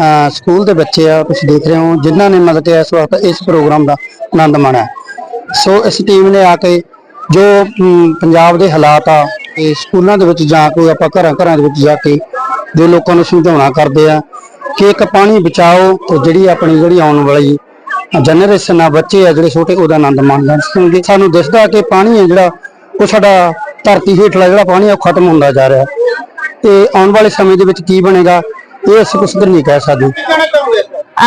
ਅਹ, school ਦੇ ਬੱਚੇ ਆ, ਤੁਸੀਂ ਦੇਖ ਰਹੇ ਹੋ, ਜਿਨ੍ਹਾਂ ਨੇ ਮਤਲਬ ਕਿ ਇਸ ਵਕਤ ਇਸ ਪ੍ਰੋਗਰਾਮ ਦਾ ਆਨੰਦ ਮਾਣਿਆ। ਸੋ ਇਸ ਟੀਮ ਨੇ ਆ ਕੇ ਜੋ ਪੰਜਾਬ ਦੇ ਹਾਲਾਤ ਆ, ਤੇ ਸਕੂਲਾਂ ਦੇ ਵਿੱਚ ਜਾ ਕੇ, ਆਪਾਂ ਘਰਾਂ ਘਰਾਂ ਦੇ ਵਿੱਚ ਜਾ ਕੇ ਜੋ ਲੋਕਾਂ ਨੂੰ ਸਮਝਾਉਣਾ ਕਰਦੇ ਆ ਕਿ ਇੱਕ ਪਾਣੀ ਬਚਾਓ ਤੇ ਜਿਹੜੀ ਆਪਣੀ ਜਿਹੜੀ ਆਉਣ ਵਾਲੀ ਜਨਰੇਸ਼ਨ ਆ, ਬੱਚੇ ਆ ਜਿਹੜੇ ਛੋਟੇ, ਉਹਦਾ ਆਨੰਦ ਮਾਣ ਸਕਣਗੇ ਸਾਨੂੰ ਦਿਸਦਾ ਕਿ ਪਾਣੀ ਹੈ ਜਿਹੜਾ, ਉਹ ਸਾਡਾ ਧਰਤੀ ਹੇਠਲਾ ਜਿਹੜਾ ਪਾਣੀ ਆ, ਉਹ ਖਤਮ ਹੁੰਦਾ ਜਾ ਰਿਹਾ। ਤੇ ਆਉਣ ਵਾਲੇ ਸਮੇਂ ਦੇ ਵਿੱਚ ਕੀ ਬਣੇਗਾ? ਇਹ ਅਸੀਂ ਕੁਝ ਨਹੀਂ ਕਹਿ ਸਕਦੇ।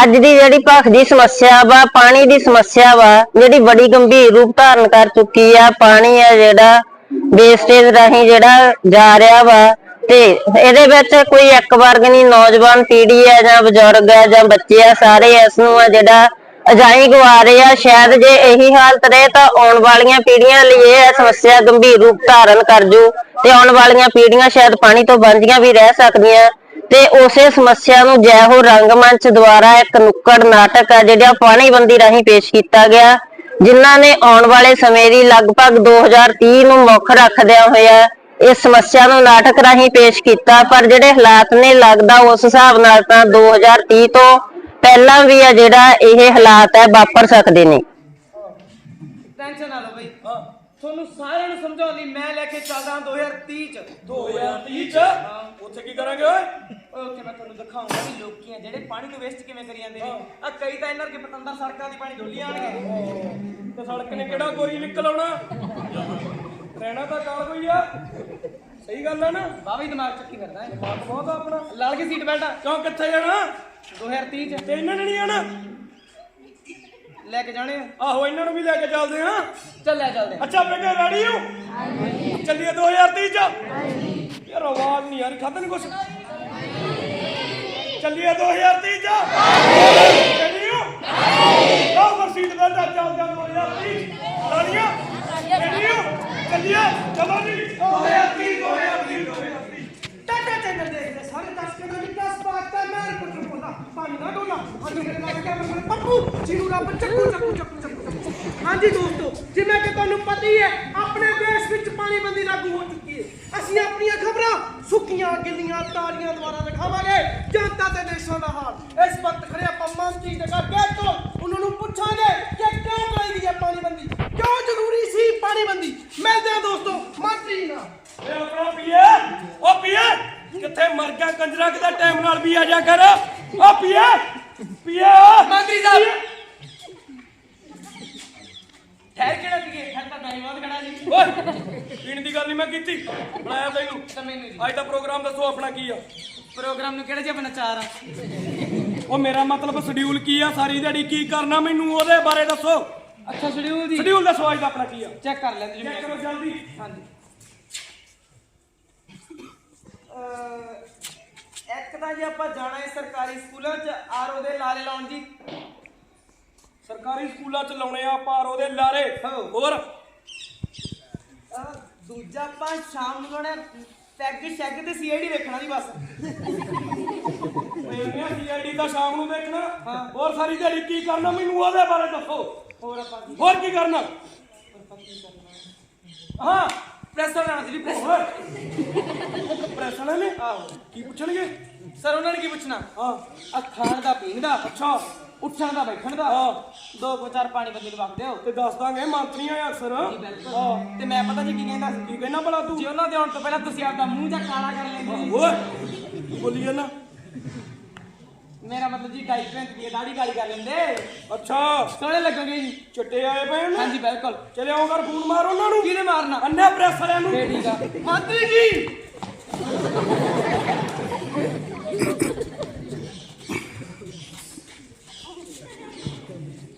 ਅੱਜ ਦੀ ਜਿਹੜੀ ਭਖ ਦੀ ਸਮੱਸਿਆ ਵਾ, ਪਾਣੀ ਦੀ ਸਮੱਸਿਆ ਵਾ, ਜਿਹੜੀ ਬੜੀ ਗੰਭੀਰ ਰੂਪ ਧਾਰਨ ਕਰ ਚੁੱਕੀ ਆ, ਪਾਣੀ ਆ ਜਿਹੜਾ ਵੇਸਟੇਜ ਰਾਹੀਂ ਜਿਹੜਾ ਜਾ ਰਿਹਾ ਵਾ, ਤੇ ਇਹਦੇ ਵਿੱਚ ਕੋਈ ਇੱਕ ਵਰਗ ਨਹੀਂ, ਨੌਜਵਾਨ ਪੀੜ੍ਹੀ ਹੈ ਜਾਂ ਬਜ਼ੁਰਗ ਹੈ ਜਾਂ ਬੱਚੇ ਆ, ਸਾਰੇ ਇਸ ਨੂੰ ਆ ਜਿਹੜਾ ਅਜਾਈ ਗਵਾ ਰਹੇ ਆ। ਸ਼ਾਇਦ ਜੇ ਇਹੀ ਹਾਲਤ ਰਹੇ ਤਾਂ ਆਉਣ ਵਾਲੀਆਂ ਪੀੜ੍ਹੀਆਂ ਲਈ ਇਹ ਸਮੱਸਿਆ ਗੰਭੀਰ ਰੂਪ ਧਾਰਨ ਕਰ ਜੂ, ਤੇ ਆਉਣ ਵਾਲੀਆਂ ਪੀੜ੍ਹੀਆਂ ਸ਼ਾਇਦ ਪਾਣੀ ਤੋਂ ਵਾਂਝੀਆਂ ਵੀ ਰਹਿ ਸਕਦੀਆਂ। ਤੇ ਉਸੇ ਸਮੱਸਿਆ ਨੂੰ ਜੈ ਹੋ ਰੰਗਮੰਚ ਦੁਆਰਾ ਇੱਕ ਨੁੱਕੜ ਨਾਟਕ ਆ ਜਿਹੜਾ ਪਾਣੀਬੰਦੀ ਰਾਹੀਂ ਪੇਸ਼ ਕੀਤਾ ਗਿਆ ਜਿਨ੍ਹਾਂ ਨੇ ਆਉਣ ਵਾਲੇ ਸਮੇਂ ਦੀ ਲਗਭਗ 2030 ਨੂੰ ਮੁੱਖ ਰੱਖਦਿਆਂ ਹੋਇਆ ਇਸ ਸਮੱਸਿਆ ਨੂੰ ਨਾਟਕ ਰਾਹੀਂ ਪੇਸ਼ ਕੀਤਾ ਪਰ ਜਿਹੜੇ ਹਾਲਾਤ ਨੇ ਲੱਗਦਾ ਉਸ ਹਿਸਾਬ ਨਾਲ ਤਾਂ 2030 ਤੋਂ ਪਹਿਲਾਂ ਵੀ ਆ ਜਿਹੜਾ ਇਹ ਹਾਲਾਤ ਹੈ ਵਾਪਰ ਸਕਦੇ ਨੇ। ਟੈਨਸ਼ਨ ਨਾ ਲਓ ਬਈ। ਤੁਹਾਨੂੰ ਸਾਰਿਆਂ ਨੂੰ ਸਮਝਾਉਣ ਲਈ ਮੈਂ ਲੈ ਕੇ ਚੱਲਦਾ 2030 ਚ। 2030 ਚ? ਉੱਥੇ ਕੀ ਕਰਾਂਗੇ ਓਏ? ਓਕੇ ਮੈਂ ਤੁਹਾਨੂੰ ਦਿਖਾਉਂਗਾ ਵੀ ਲੋਕੀ ਆ ਜਿਹੜੇ ਪਾਣੀ ਨੂੰ ਵੇਸਟ ਕਿਵੇਂ ਕਰੀ ਜਾਂਦੇ ਨੇ। ਆ ਕਈ ਤਾਂ ਇਹਨਾਂ ਕੇ ਪਤੰਦਰ ਸੜਕਾਂ ਦੀ ਪਾਣੀ ਡੋਲੀ ਆਣਗੇ। ਤੇ ਸੜਕ ਨੇ ਕਿਹੜਾ ਗੋਰੀ ਨਿਕਲ ਆਉਣਾ ਰਹਿਣਾ ਤਾਂ ਕਾਲ ਕੋਈ ਆ। ਸਹੀ ਗੱਲ ਆ ਨਾ? ਬਾਬਾ ਹੀ ਦਿਮਾਗ ਚੱਕੀ ਫਿਰਦਾ ਹੈ ਬਾਤ ਬਹੁਤ ਆ ਆਪਣਾ। ਲਾਲ ਕੇ ਸੀਟ ਬੈਲਟ ਕਿਉਂ ਕਿੱਥੇ ਜਾਣਾ? 2030 ਚ। ਤੇ ਇਹਨਾਂ ਨੇ ਨਹੀਂ ਜਾਣਾ? ਲੈ ਕੇ ਜਾਣੇ ਆ। ਆਹੋ ਇਹਨਾਂ ਨੂੰ ਵੀ ਲੈ ਕੇ ਚੱਲਦੇ ਆ। ਚੱਲ ਲੈ ਚੱਲਦੇ ਆ। ਅੱਛਾ ਬੇਟੇ ਰੈਡੀ ਹੋ? ਹਾਂਜੀ ਚੱਲੀਏ 2030 ਚ। ਯਾਰ ਆਵਾਜ਼ ਨਹੀਂ ਯਾਰ ਖਾਦਾ ਨਹੀਂ ਕੁਛ? ਚੱਲੀਏ 2030 ਚ। ਚੱਲੀ ਹੋ ਆਹ ਸੀਟ ਬੈਲਟ ਆ, ਚੱਲ ਚੱਲ 2030 ਲਾਣੀਆਂ ਚੱਲੀ ਚੱਲੀਏ। ਚਲੋ ਜੀ। 2030 2030 2030 ਟਾਟਾ ਚੈਨਲ ਦੇਖਦੇ ਸਾਰੇ ਦਰਸ਼ਕਾਂ ਦਾ ਵਿਕਾਸ ਬਾਤ ਦਾ ਮੈਂ ਕੁਝ ਬੋਲਦਾ ਪਾਣੀ ਨਾ ਡੋਲਾ। ਅੱਜ ਮੇਰੇ ਨਾਲ ਕਿਆ ਪੱਪੂ ਜਿਹਨੂੰ ਰੱਬ ਚੱਕੂ ਚੱਕੂ ਚੱਕੂ ਚੱਕੂ। ਹਾਂਜੀ ਦੋਸਤੋ ਜਿਵੇਂ ਕਿ ਤੁਹਾਨੂੰ ਪਤਾ ਹੀ ਹੈ ਆਪਣੇ ਦੇਸ਼ ਵਿੱਚ ਪਾਣੀਬੰਦੀ ਲਾਗੂ ਹੋ ਚੁੱਕੀ ਅਸੀਂ ਆਪਣੀਆਂ ਖਬਰਾਂ ਸੁੱਕੀਆਂ ਗਿੱਲੀਆਂ ਤਾਰੀਆਂ ਦੁਆਰਾ ਦਿਖਾਵਾਂਗੇ। ਜਨਤਾ ਤੇ ਦੇਸ਼ਾਂ ਦਾ ਹਾਲ। ਇਸ ਵਕਤ ਖੜੇ ਆਪਾਂ ਮੰਤਰੀ ਦੇ ਗਏ ਤੋਂ ਉਹਨਾਂ ਨੂੰ ਪੁੱਛਾਂਗੇ ਕਿ ਕਿਉਂ ਚਾਹੀਦੀ ਹੈ ਪਾਣੀਬੰਦੀ? ਕਿਉਂ ਜ਼ਰੂਰੀ ਸੀ ਪਾਣੀਬੰਦੀ? ਮਿਲਦੇ ਹਾਂ ਦੋਸਤੋ ਮੰਤਰੀ ਨਾਲ। ਇਹ ਆਪਣਾ ਪੀਏ। ਉਹ ਪੀਏ ਕਿੱਥੇ ਮਰ ਗਿਆ ਕੰਜਰਾ ਕਿਦਾ ਟਾਈਮ ਨਾਲ ਵੀ ਆ ਜਾ ਕਰ। ਉਹ ਪੀਏ ਪੀਏ ਮੰਤਰੀ ਸਾਹਿਬ। ਠਹਿਰ ਕਿਹੜਾ ਤਾਂ ਧੰਨਵਾਦ ਖੜਾ ਜੀ। ਓਏ ਪੀਣ ਦੀ ਗੱਲ ਨਹੀਂ ਮੈਂ ਕੀਤੀ। ਬਣਾਇਆ ਤੈਨੂੰ। ਤਾਂ ਮੈਨੂੰ ਜੀ ਅੱਜ ਦਾ ਪ੍ਰੋਗਰਾਮ ਦੱਸੋ ਆਪਣਾ ਕੀ ਆ। ਪ੍ਰੋਗਰਾਮ ਨੂੰ ਕਿਹੜੇ ਜਿਹਾ ਨਚਾਰ ਆ? ਉਹ ਮੇਰਾ ਮਤਲਬ ਸ਼ਡਿਊਲ ਕੀ ਆ? ਸਾਰੀ ਦਿਹਾੜੀ ਕੀ ਕਰਨਾ ਮੈਨੂੰ? ਉਹਦੇ ਬਾਰੇ ਦੱਸੋ। ਅੱਛਾ ਸ਼ਡਿਊਲ ਦੀ ਸ਼ਡਿਊਲ ਦੱਸੋ ਅੱਜ ਦਾ ਆਪਣਾ ਕੀ ਆ। ਚੈੱਕ ਕਰ ਲੈਂਦੇ ਜੀ। ਚੈੱਕ ਕਰੋ ਜਲਦੀ। ਹਾਂਜੀ। ਇੱਕ ਤਾਂ ਜੀ ਆਪਾਂ ਜਾਣਾ ਹੈ ਸਰਕਾਰੀ ਸਕੂਲਾਂ 'ਚ ਆਰਓ ਦੇ ਲਾਰੇ ਲਾਉਣ ਜੀ। ਸਰਕਾਰੀ ਸਕੂਲਾਂ ਚ ਲਾਉਣੇ ਆ ਪਾਰ ਉਹਦੇ ਲਾਰੇ। ਹੋਰ ਅਹ ਦੂਜਾ ਆਪਾਂ ਸ਼ਾਮ ਨੂੰ ਲਾਉਣਾ ਪੈਗ ਸ਼ੈਗ ਤੇ ਸੀਆਈਡੀ ਵੇਖਣਾ ਜੀ ਬਸ। ਇਹਨੇ ਸੀਆਈਡੀ ਦਾ ਸ਼ਾਮ ਨੂੰ ਦੇਖਣਾ। ਹੋਰ ਸਾਰੀ ਦਿਹਾੜੀ ਕੀ ਕਰਨਾ? ਮੈਨੂੰ ਉਹਦੇ ਬਾਰੇ ਦੱਸੋ। ਹੋਰ ਆਪਾਂ ਕੀ ਹੋਰ ਕੀ ਕਰਨਾ? ਹਾਂ। ਪ੍ਰੈਸ ਲਾਉਣਾ ਸੀ ਪ੍ਰੈਸ ਪ੍ਰੈਸ ਵਾਲੇ ਨੇ ਆਹੋ। ਕੀ ਪੁੱਛਣਗੇ? ਸਰ ਉਹਨਾਂ ਨੇ ਕੀ ਪੁੱਛਣਾ? ਹਾਂ। ਆ ਖਾਣ ਦਾ ਪੀਣ ਦਾ। ਅੱਛਾ। ਉੱਠਣ ਦਾ ਬੈਠਣ ਦਾ। ਹਾਂ। ਦੋ ਕੋ ਚਾਰ ਪਾਣੀ ਬੰਦੇ ਨੂੰ ਹੋ। ਤੇ ਦੱਸ ਦਾਂਗੇ ਮੰਤਰੀਆਂ ਆ ਅਕਸਰ। ਜੀ ਬਿਲਕੁਲ। ਤੇ ਮੈਂ ਪਤਾ ਜੀ ਕੀ ਕਹਿੰਦਾ ਸੀ? ਕੀ ਕਹਿਣਾ ਭਲਾ ਤੂੰ? ਜੇ ਉਹਨਾਂ ਦੇ ਆਉਣ ਤੋਂ ਪਹਿਲਾਂ ਤੁਸੀਂ ਆਪਦਾ ਮੂੰਹ ਜਾਂ ਕਾਲਾ ਕਰ ਲੈਂਦੇ। ਜੀ ਓਏ ਬੋਲੀ ਨਾ। ਮੇਰਾ ਮਤਲਬ ਜੀ ਡਾਈ ਪੈਂਟ ਦੀ ਦਾੜੀ ਕਾਲੀ ਕਰ ਲੈਂਦੇ। ਅੱਛਾ। ਸੋਹਣੇ ਲੱਗੋਗੇ ਜੀ। ਚਿੱਟੇ ਆਏ ਪਏ ਨੇ। ਹਾਂਜੀ ਬਿਲਕੁਲ। ਚਲੇ ਕਰ ਫੋਨ ਮਾਰ ਉਹਨਾਂ ਨੂੰ। ਕਿਹਨੇ ਮਾਰਨਾ? ਅੰਨਾ ਪ੍ਰੈਸ ਵਾਲਿਆਂ ਨੂੰ। ਫੇਰ ਠੀਕ ਆ ਮੰਤਰੀ ਜੀ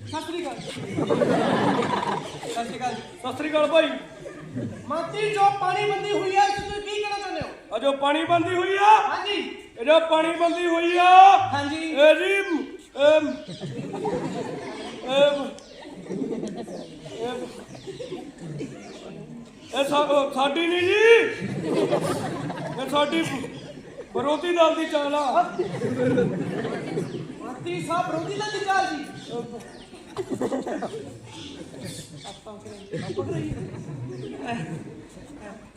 ਸਤਿ ਸ੍ਰੀ ਅਕਾਲ ਸਤਿ ਸ੍ਰੀ ਅਕਾਲ ਜੀ। ਸਤਿ ਸ੍ਰੀ ਅਕਾਲ ਭਾਈ ਮੰਤਰੀ ਜੋ ਪਾਣੀਬੰਦੀ ਹੋਈ ਹੈ ਤੁਸੀਂ ਕੀ ਕਹਿਣਾ ਅਜੋ ਪਾਣੀ ਬੰਦੀ ਹੋਈ ਆ। ਹਾਂਜੀ। ਇਹ ਜੋ ਪਾਣੀ ਬੰਦੀ ਹੋਈ ਆ ਹਾਂਜੀ। ਇਹ ਜੀ ਅਮ, ਅਮ, ਅਮ, ਇਹ ਸਾ- ਉਹ ਸਾਡੀ ਨਹੀਂ ਜੀ। ਇਹ ਸਾਡੀ ਵਿਰੋਧੀ ਦਲ ਦੀ ਚਾਲ ਆ। ਮੰਤਰੀ ਸਾਹਿਬ ਰੋਜੀ ਦਾ ਚਾਲ ਜੀ।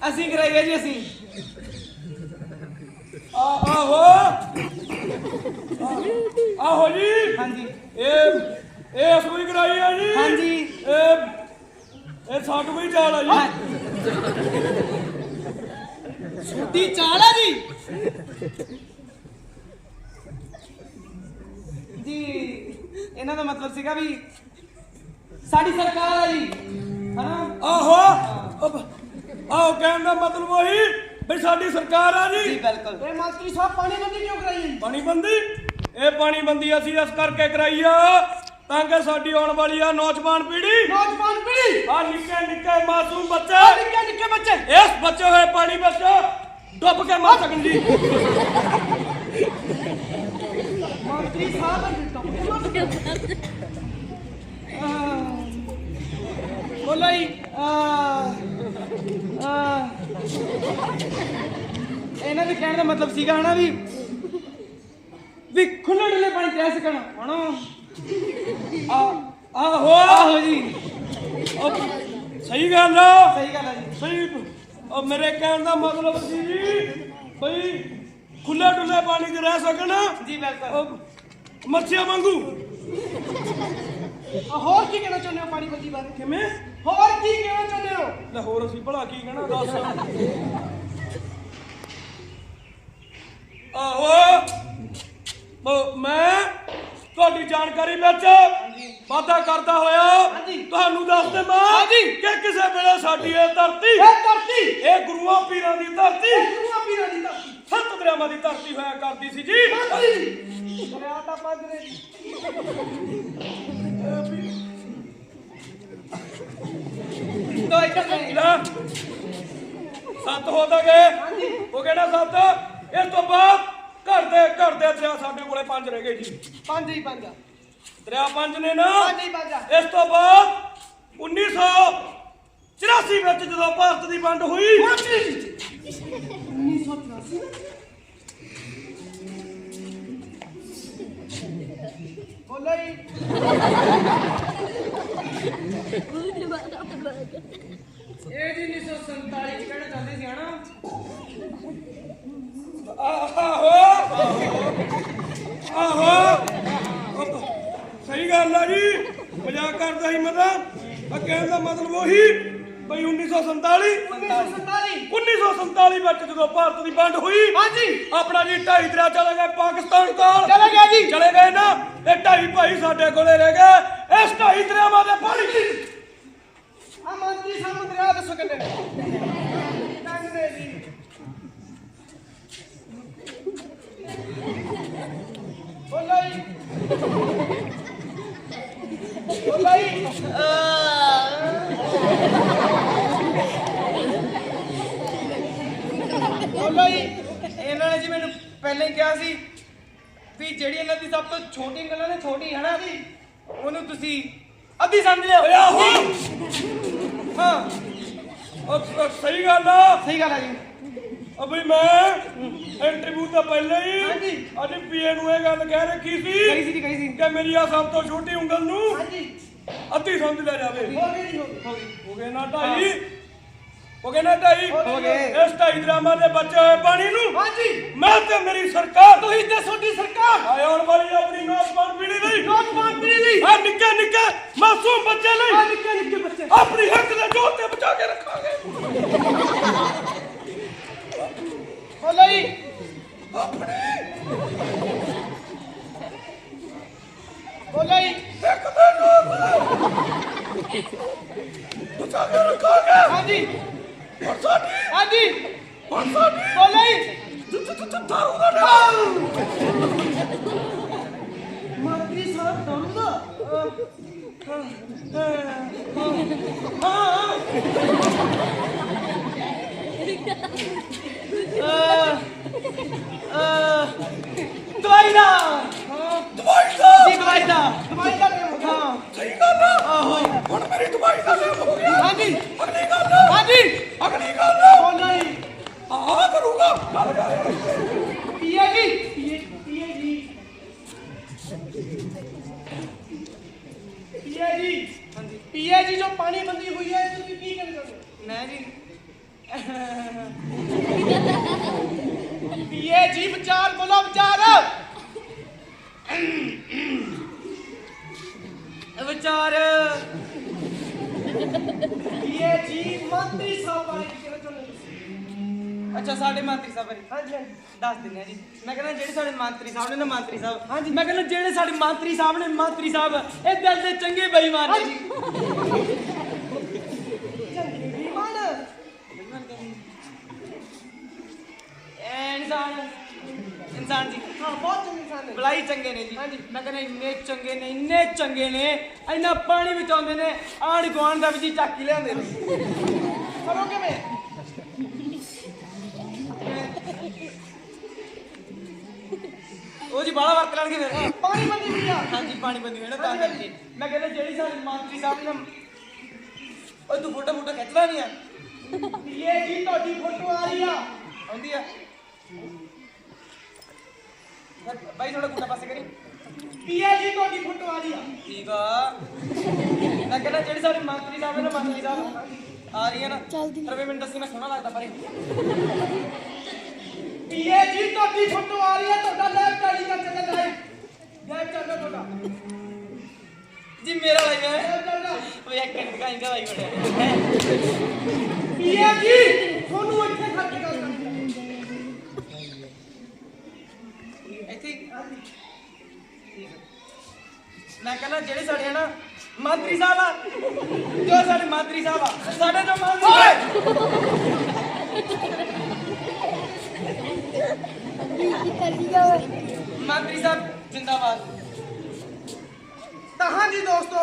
ਅਸੀਂ ਕਰਾਈਏ ਜੀ ਅਸੀਂ। ਆਹੋ ਆਹੋ। ਜੀ। ਹਾਂਜੀ। ਇਹ ਇਹ ਅਸੂਈ ਕਰਾਈ ਆ ਜੀ? ਹਾਂਜੀ। ਇਹ ਇਹ ਸਾਡੂ ਵੀ ਚਾਲ ਆ ਜੀ? ਛੋਟੀ ਚਾਲ ਆ ਜੀ। ਜੀ ਇਹਨਾਂ ਦਾ ਮਤਲਬ ਸੀਗਾ ਵੀ ਸਾਡੀ ਸਰਕਾਰ ਆ ਜੀ। ਹਨਾ? ਆਹੋ। ਆਹੋ ਕਹਿਣ ਦਾ ਮਤਲਬ ਉਹੀ ਵੀ ਸਾਡੀ ਸਰਕਾਰ ਆ ਜੀ। ਜੀ ਬਿਲਕੁਲ। ਇਹ ਮੰਤਰੀ ਸਾਹਿਬ ਪਾਣੀ ਬੰਦੀ ਕਿਉਂ ਕਰਾਈ? ਹੈ ਪਾਣੀ ਬੰਦੀ? ਇਹ ਪਾਣੀ ਬੰਦੀ ਅਸੀਂ ਇਸ ਕਰਕੇ ਕਰਾਈ ਆ ਤਾਂ ਕਿ ਸਾਡੀ ਆਉਣ ਵਾਲੀ ਆ ਨੌਜਵਾਨ ਪੀੜ੍ਹੀ। ਨੌਜਵਾਨ ਪੀੜ੍ਹੀ? ਆ ਨਿੱਕੇ ਨਿੱਕੇ ਮਾਸੂਮ ਬੱਚੇ। ਨਿੱਕੇ ਨਿੱਕੇ ਬੱਚੇ। ਇਸ ਬੱਚੇ ਹੋਏ ਪਾਣੀ ਵਿੱਚ ਡੁੱਬ ਕੇ ਮਰ ਸਕਣ ਜੀ। ਮੰਤਰੀ ਸਾਹਿਬ ਬੋਲੋ ਜੀ ਆ ਆ ਇਹਨਾਂ ਦੇ ਕਹਿਣ ਦਾ ਮਤਲਬ ਸੀਗਾ ਹਨਾ ਵੀ ਵੀ ਖੁੱਲੇ ਡੁੱਲੇ ਪਾਣੀ ਤੇ ਸਕਣ ਹਣਾ ਆ ਆਹੋ ਆਹੋ ਜੀ। ਉਹ ਸਹੀ ਗੱਲ ਆ। ਸਹੀ ਗੱਲ ਆ ਜੀ। ਸਹੀ। ਉਹ ਮੇਰੇ ਕਹਿਣ ਦਾ ਮਤਲਬ ਸੀ ਜੀ ਬਈ ਖੁੱਲੇ ਡੁੱਲੇ ਪਾਣੀ 'ਚ ਰਹਿ ਸਕਣ। ਜੀ ਬਿਲਕੁਲ। ਮੱਛੀਆਂ ਵਾਂਗੂ। ਆਹ ਹੋਰ ਕੀ ਕਹਿਣਾ ਚਾਹੁੰਦੇ ਹੋ ਪਾਣੀ ਬੰਦੀ ਬਾਰੇ? ਕਿਵੇਂ? ਹੋਰ ਕੀ ਕਹਿਣਾ ਚਾਹੁੰਦੇ ਹੋ? ਲੈ ਹੋਰ ਅਸੀਂ ਭਲਾ ਕੀ ਕਹਿਣਾ ਦੱਸ। ਆਹੋ। ਮੈਂ ਤੁਹਾਡੀ ਜਾਣਕਾਰੀ ਵਿੱਚ ਵਾਅਦਾ ਕਰਦਾ ਹੋਇਆ ਤੁਹਾਨੂੰ ਦੱਸ ਦੇਵਾਂ ਕਿ ਕਿਸੇ ਵੇਲੇ ਸਾਡੀ ਇਹ ਧਰਤੀ ਇਹ ਧਰਤੀ। ਇਹ ਗੁਰੂਆਂ ਪੀਰਾਂ ਦੀ ਧਰਤੀ ਇਹ ਗੁਰੂਆਂ ਪੀਰਾਂ ਦੀ ਧਰਤੀ। ਸੱਤ ਦਰਿਆਵਾਂ ਦੀ ਧਰਤੀ ਹੋਇਆ ਕਰਦੀ ਸੀ ਜੀ। ਦਰਿਆ ਤੋ ਇੱਧਰ ਨਹੀਂ ਲੈ ਸੱਤ ਹੋ ਤਾਂ ਗਏ ਉਹ ਕਿਹੜਾ ਸੱਤ। ਇਸ ਤੋਂ ਬਾਅਦ ਘਰ ਦੇ ਘਰ ਦੇ ਦਰਿਆ ਸਾਡੇ ਕੋਲੇ ਪੰਜ ਰਹਿ ਗਏ ਜੀ। ਪੰਜ ਹੀ ਪੰਜ। ਦਰਿਆ ਪੰਜ ਨੇ ਨਾ। ਪੰਜ ਹੀ ਪੰਜ। ਇਸ ਤੋਂ ਬਾਅਦ 1984 ਵਿੱਚ ਜਦੋਂ ਭਾਰਤ ਦੀ ਵੰਡ ਹੋਈ। ਬੋਲੋ ਜੀ। ਇਹ ਜੀ 1947 ਚ ਕਹਿਣਾ ਚਾਹੁੰਦੇ ਸੀ ਹਨਾ? ਆਹੋ। ਆਹੋ। ਸਹੀ ਗੱਲ ਆ ਜੀ। ਮਜ਼ਾਕ ਕਰਦਾ ਸੀ ਮੈਂ ਤਾਂ। ਆ ਕਹਿਣ ਦਾ ਮਤਲਬ ਉਹੀ ਬਈ 1947 1947 1947 ਵਿੱਚ ਜਦੋਂ ਭਾਰਤ ਦੀ ਵੰਡ ਹੋਈ ਹਾਂਜੀ। ਆਪਣਾ ਜੀ ਢਾਈ ਦਰਿਆ ਚਲੇ ਗਏ ਪਾਕਿਸਤਾਨ ਕੋਲ। ਚਲੇ ਗਿਆ ਜੀ। ਚਲੇ ਗਏ ਨਾ। ਇਹ ਢਾਈ ਭਾਈ ਸਾਡੇ ਕੋਲੇ ਰਹਿ ਗਏ। ਇਸ ਢਾਈ ਦਰਿਆਵਾਂ ਦੇ ਪਾਣੀ ਆ ਮੰਤਰੀ ਸਾਹਿਬ ਦਰਿਆ ਦੱਸੋ ਕਿੰਨੇ ਨੇ ਜੀ। ਬੋਲੋ ਜੀ। ਬੋਲੋ ਜੀ। ਬੋਲੋ ਜੀ। ਇਹਨਾਂ ਨੇ ਜੀ ਮੈਨੂੰ ਪਹਿਲਾਂ ਹੀ ਕਿਹਾ ਸੀ ਵੀ ਜਿਹੜੀ ਇਹਨਾਂ ਦੀ ਸਭ ਤੋਂ ਛੋਟੀ ਗੱਲਾਂ ਨੇ ਛੋਟੀ ਹੈ ਨਾ ਜੀ? ਉਹਨੂੰ ਤੁਸੀਂ ਅੱਧੀ ਸਮਝ ਲਿਓ। ਹਾਂ। ਉਹ- ਉਹ ਸਹੀ ਗੱਲ ਆ। ਸਹੀ ਗੱਲ ਹੈ ਜੀ। ਅਬੇ ਮੈਂ ਇੰਟਰਵਿਊ ਤੋਂ ਪਹਿਲੇ ਹੀ ਹਾਂਜੀ। ਅੱਜ ਪੀਏ ਨੂੰ ਇਹ ਗੱਲ ਕਹਿ ਰੱਖੀ ਕਹੀ ਸੀ ਸੀ ਜੀ ਕਹੀ ਸੀ। ਕਿ ਮੇਰੀ ਆ ਸਭ ਤੋਂ ਛੋਟੀ ਉਂਗਲ ਨੂੰ ਹਾਂਜੀ। ਅੱਧੀ ਸਮਝ ਲੈ ਜਾਵੇ। ਹੋ ਗਈ ਜੀ ਹੋ ਗਈ। ਹੋ ਗਈ। ਹੋ ਗਏ ਨਾ ਢਾਈ। ਹੋ ਗਏ ਨਾ ਢਾਈ। ਹੋ ਗਏ। ਇਸ ਢਾਈ ਦਰਾਮਾਂ ਦੇ ਬਚੇ ਹੋਏ ਪਾਣੀ ਨੂੰ। ਹਾਂਜੀ। ਮੈਂ ਤੇ ਮੇਰੀ ਸਰਕਾਰ। ਤੁਸੀਂ ਤੇ ਤੁਹਾਡੀ ਸਰਕਾਰ। ਆਏ ਆਉਣ ਵਾਲੀ ਆਪਣੀ ਨੌਜਵਾਨ ਪੀੜ੍ਹੀ ਲਈ ਨੌਜਵਾਨ ਪੀੜ੍ਹੀ ਲਈ ਆ ਨਿੱਕੇ ਨਿੱਕੇ ਮਾਸੂਮ ਬੱਚੇ ਆ ਲਈ ਨਿੱਕੇ ਨਿੱਕੇ ਬੱਚੇ। ਆਪਣੀ ਹੱਕ ਦੇ ਜੋਰ ਤੇ ਬਚਾ ਕੇ ਰੱਖਾਂਗੇ। ਬੋਲੋ ਜੀ ਇੱਕ ਦਿਨ ਬਚਾ ਕੇ ਰੱਖਾਂਗੇ। ਹਾਂਜੀ। ਹੁਣ ਸਾਡੀ ਹਾਂਜੀ। ਹੁਣ ਸਾਡੀ ਬੋਲੋ ਜੀ ਦਾਰੂ ਦਾ ਮੰਤਰੀ ਸਾਹਿਬ ਤੁਹਾਨੂੰ ਦਾ ਦਵਾਈ ਦਾ ਦਵਾਈ ਦਾ ਜੀ ਦਵਾਈ ਦਾ ਦਵਾਈ ਦਾ ਟਾਈਮ ਹੋ ਹਾਂ ਸਹੀ ਗੱਲ ਆ ਹੁਣ ਮੇਰੀ ਦਵਾਈ ਦਾ ਕੰਮ ਹੋ ਗਿਆ ਹਾਂਜੀ ਅਗਲੀ ਗੱਲ ਹਾਂਜੀ ਅਗਲੀ ਗੱਲ ਬੋਲੋ ਜੀ ਆ ਕਰੂਗਾ ਗੱਲ ਕਰ ਪੀਏ ਜੀ ਕੀ ਹੈ ਜੀ ਜੋ ਪਾਣੀ ਬੰਦੀ ਹੋਈ ਹੈ ਤੁਸੀਂ ਕੀ ਕਰ ਸਕਦੇ ਮੈਂ ਜੀ ਪੀਏ ਜੀ ਵਿਚਾਰ ਬੋਲੋ ਵਿਚਾਰ। ਵਿਚਾਰ। ਪੀਏ ਜੀ ਮੰਤਰੀ ਸਾਹਿਬ ਵਾਲੀ ਸਾਡੇ ਮੰਤਰੀ ਸਾਹਿਬ ਨੇ ਹਾਂਜੀ ਹਾਂਜੀ। ਦੱਸ ਦਿੰਦੇ ਆ ਜੀ। ਮੈਂ ਕਹਿੰਦਾ ਜਿਹੜੇ ਸਾਡੇ ਮੰਤਰੀ ਸਾਹਿਬ ਨੇ ਨਾ ਮੰਤਰੀ ਸਾਹਿਬ ਹਾਂਜੀ। ਮੈਂ ਕਹਿੰਦਾ ਜਿਹੜੇ ਸਾਡੇ ਮੰਤਰੀ ਸਾਹਿਬ ਨੇ ਮੰਤਰੀ ਸਾਹਿਬ ਇਹ ਦਿਲ ਦੇ ਚੰਗੇ ਬੇਈਮਾਨ ਨੇ ਜੀ। ਇਨਸਾਨ ਇਨਸਾਨ ਜੀ। ਹਾਂ ਬਹੁਤ ਚੰਗੇ ਇਨਸਾਨ ਨੇ। ਬਲਾਈ ਚੰਗੇ ਨੇ ਜੀ। ਮੈਂ ਕਹਿੰਦਾ ਇੰਨੇ ਚੰਗੇ ਨੇ ਇੰਨੇ ਚੰਗੇ ਨੇ ਇੰਨਾ ਪਾਣੀ ਬਚਾਉਂਦੇ ਨੇ ਆਣ ਗੁਆਂਢ ਦਾ ਵੀ ਜੀ ਚੱਕ ਹੀ ਲਿਆਉਂਦੇ ਨੇ। ਕਰੋ ਕਿਵੇਂ? ਵਰਤ ਲੈਣਗੇ ਫਿਰ। ਪਾਣੀ ਮੰਦੀ ਵੀ ਆ। ਹਾਂਜੀ ਪਾਣੀ ਬੰਦੀ ਨਾ ਤਾਂ ਕਰਕੇ। ਮੈਂ ਕਹਿੰਦਾ ਜਿਹੜੀ ਸਾਡੇ ਮੰਤਰੀ ਸਾਹਿਬ ਨੇ ਓਏ ਤੂੰ ਫੋਟੋ ਫੋਟੋ ਖਿੱਚਦਾ ਨਹੀਂ ਆ। ਇਹ ਜੀ ਤੁਹਾਡੀ ਫੋਟੋ ਆ ਰਹੀ ਆ। ਆਉਂਦੀ ਆ। ਬਾਈ ਥੋੜਾ ਗੁੱਟਾ ਪਾਸੇ ਕਰੀ। ਪੀਏ ਜੀ ਤੁਹਾਡੀ ਫੋਟੋ ਆ ਰਹੀ ਆ। ਠੀਕ ਆ। ਮੈਂ ਕਹਿੰਦਾ ਜਿਹੜੀ ਸਾਡੇ ਮੰਤਰੀ ਸਾਹਿਬ ਨੇ ਮੰਤਰੀ ਸਾਹਿਬ ਆ ਰਹੀ ਹੈ ਨਾ। ਰਵੇ ਮੈਨੂੰ ਦੱਸੀ ਮੈਂ ਸੋਹਣਾ ਲੱਗਦਾ ਪਰੇ। ਪੀਏ ਜੀ ਤੁਹਾਡੀ ਫੋਟੋ ਆ ਰਹੀ ਆ ਤੁਹਾਡਾ ਲੈਬ ਕਾਲੀ ਦਾ ਚੱਲਦਾ ਹੈ ਲੈਬ ਚੱਲਦਾ ਤੁਹਾਡਾ। ਜੀ ਮੇਰਾ ਭਾਈ ਹੈ। ਉਹ ਇੱਕ ਮਿੰਟ ਦਿਖਾਏਗਾ ਭਾਈ ਬੜਿਆ ਪੀਏ ਜੀ ਤੁਹਾਨੂੰ ਇੱਥੇ ਖੜ ਕੇ ਗੱਲ ਕਰਨੀ। ਇੱਥੇ ਹੀ? ਹੈ। ਮੈਂ ਕਹਿੰਦਾ ਜਿਹੜੇ ਸਾਡੇ ਨਾ ਮੰਤਰੀ ਸਾਹਿਬ ਆ। ਜੋ ਸਾਡੇ ਮੰਤਰੀ ਸਾਹਿਬ ਆ ਸਾਡੇ ਜੋ ਮੰਤਰੀ ਮੰਤਰੀ ਸਾਹਿਬ, ਜਿੰਦਾਬਾਦ। ਤਾਂ ਹਾਂਜੀ ਦੋਸਤੋ,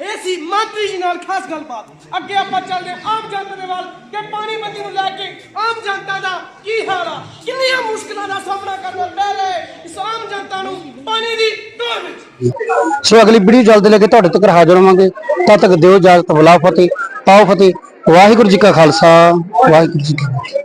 ਇਹ ਸੀ ਮੰਤਰੀ ਜੀ ਨਾਲ ਖਾਸ ਗੱਲਬਾਤ। ਅੱਗੇ ਆਪਾਂ ਚੱਲਦੇ ਆਮ ਜਨਤਾ ਦੇ ਵੱਲ ਕਿ ਪਾਣੀ ਨੂੰ ਲੈ ਕੇ ਆਮ ਜਨਤਾ ਦਾ ਕੀ ਹਾਲ ਆ, ਕਿੰਨੀਆਂ ਮੁਸ਼ਕਲਾਂ ਦਾ ਸਾਹਮਣਾ ਕਰਨਾ ਪੈ ਰਿਹਾ ਹੈ ਇਸ ਆਮ ਜਨਤਾ ਨੂੰ ਪਾਣੀ ਦੀ ਦੌੜ ਵਿੱਚ। ਸੋ ਅਗਲੀ ਵੀਡੀਓ ਜਲਦ ਲੈ ਕੇ ਤੁਹਾਡੇ ਤੱਕ ਹਾਜ਼ਰ ਹੋਵਾਂਗੇ। ਤਦ ਤੱਕ ਦਿਓ ਇਜਾਜ਼ਤ ਬੁਲਾ ਫਤਿਹ, ਪਾਓ ਫਤਿਹ। ਵਾਹਿਗੁਰੂ ਜੀ ਕਾ ਖਾਲਸਾ, ਵਾਹਿਗੁਰੂ ਜੀ ਕੀ ਫਤਿਹ।